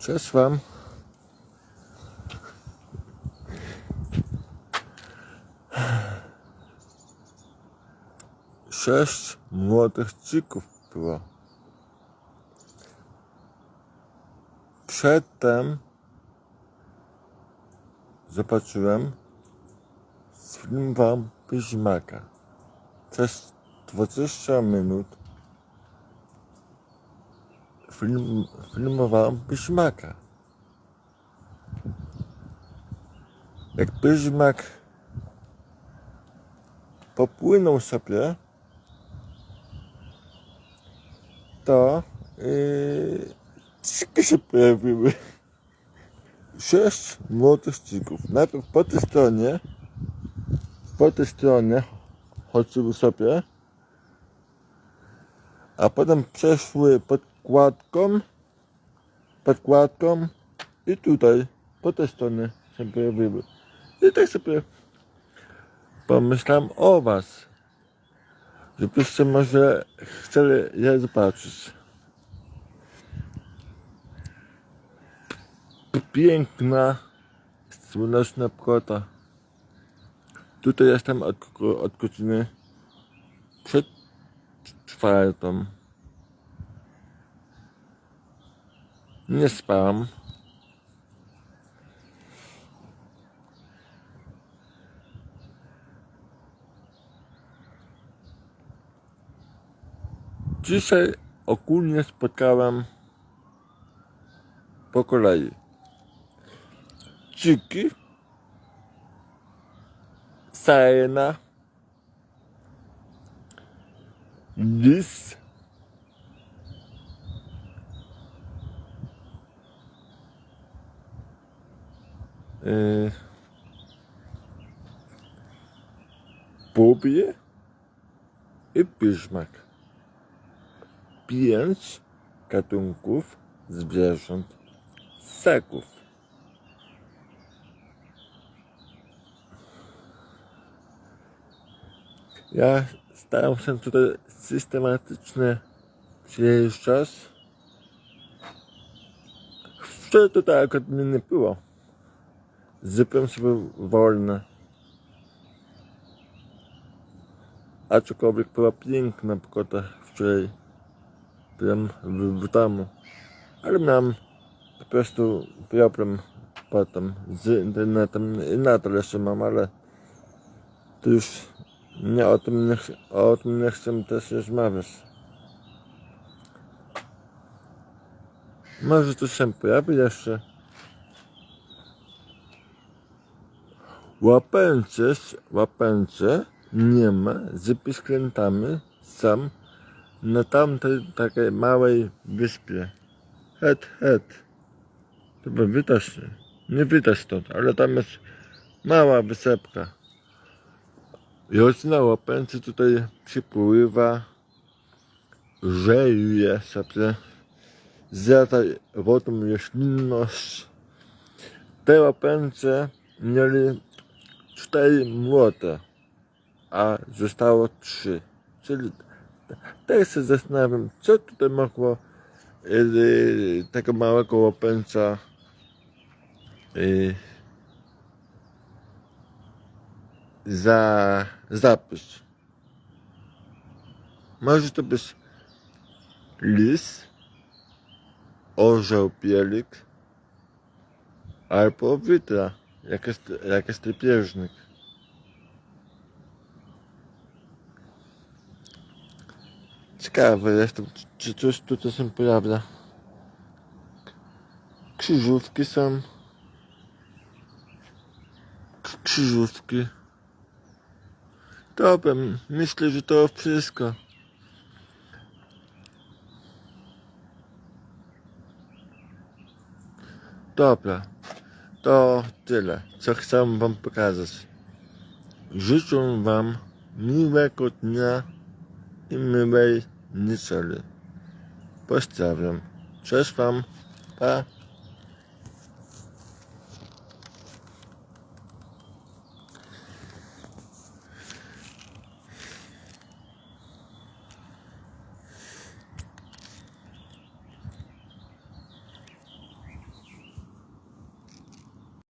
Cześć wam. Sześć młodych dzików było. Przedtem zobaczyłem z filmem Pyzimaka. Przez 20 minut film, filmowałem Pyzimaka. Jak Pyzimak popłynął sobie, to yy, dziki się pojawiły. Sześć młodych dzików. Najpierw po tej stronie, po tej stronie chodziły sobie, a potem przeszły pod kładką, pod kładką i tutaj, po tej stronie się pojawiły. I tak sobie pomyślałem o was, żebyście może chcieli je zobaczyć. Piękna, słoneczna pogoda. Tutaj jestem od, od godziny przed czwartą. Nie spałam. Dzisiaj ogólnie spotkałem po kolei. Dziki, sajena, lis, yy, bobie i piżmak. Pięć gatunków zwierząt ssaków. Ja staram się tutaj systematycznie przyjeżdżać. Wczoraj to tak akurat mnie nie było. Zupełnie sobie wolne. Aczkolwiek była piękna pogoda wczoraj. Byłem w, w. Ale miałem po prostu problem potem z internetem i nadal jeszcze mam, ale to już nie o tym nie, o tym nie chcę też rozmawiać. Może to się pojawi jeszcze. Łapęcze, łapęcze nie ma z pisklętami sam na tamtej takiej małej wyspie. Het, het. Chyba widać, nie widać stąd, ale tam jest mała wysepka. Joźna łapęcy tutaj przypływa, żeje sobie, zjada wodą roślinność. Te łapęce mieli cztery młode, a zostało trzy. Czyli tak się zastanawiam, co tutaj mogło yy, tego małego łapęcza yy, za zapis. Może to być lis, orzeł bielik albo wydra, jak jest, jak jest drapieżnik. Ciekawe jestem, czy- coś tutaj się pojawia. Krzyżówki są. Krzyżówki. Dobra, myślę, że to wszystko. Dobra, to tyle, co chcę wam pokazać. Życzę wam miłego dnia i miłej niedzieli. Pozdrawiam. Cześć wam. Pa.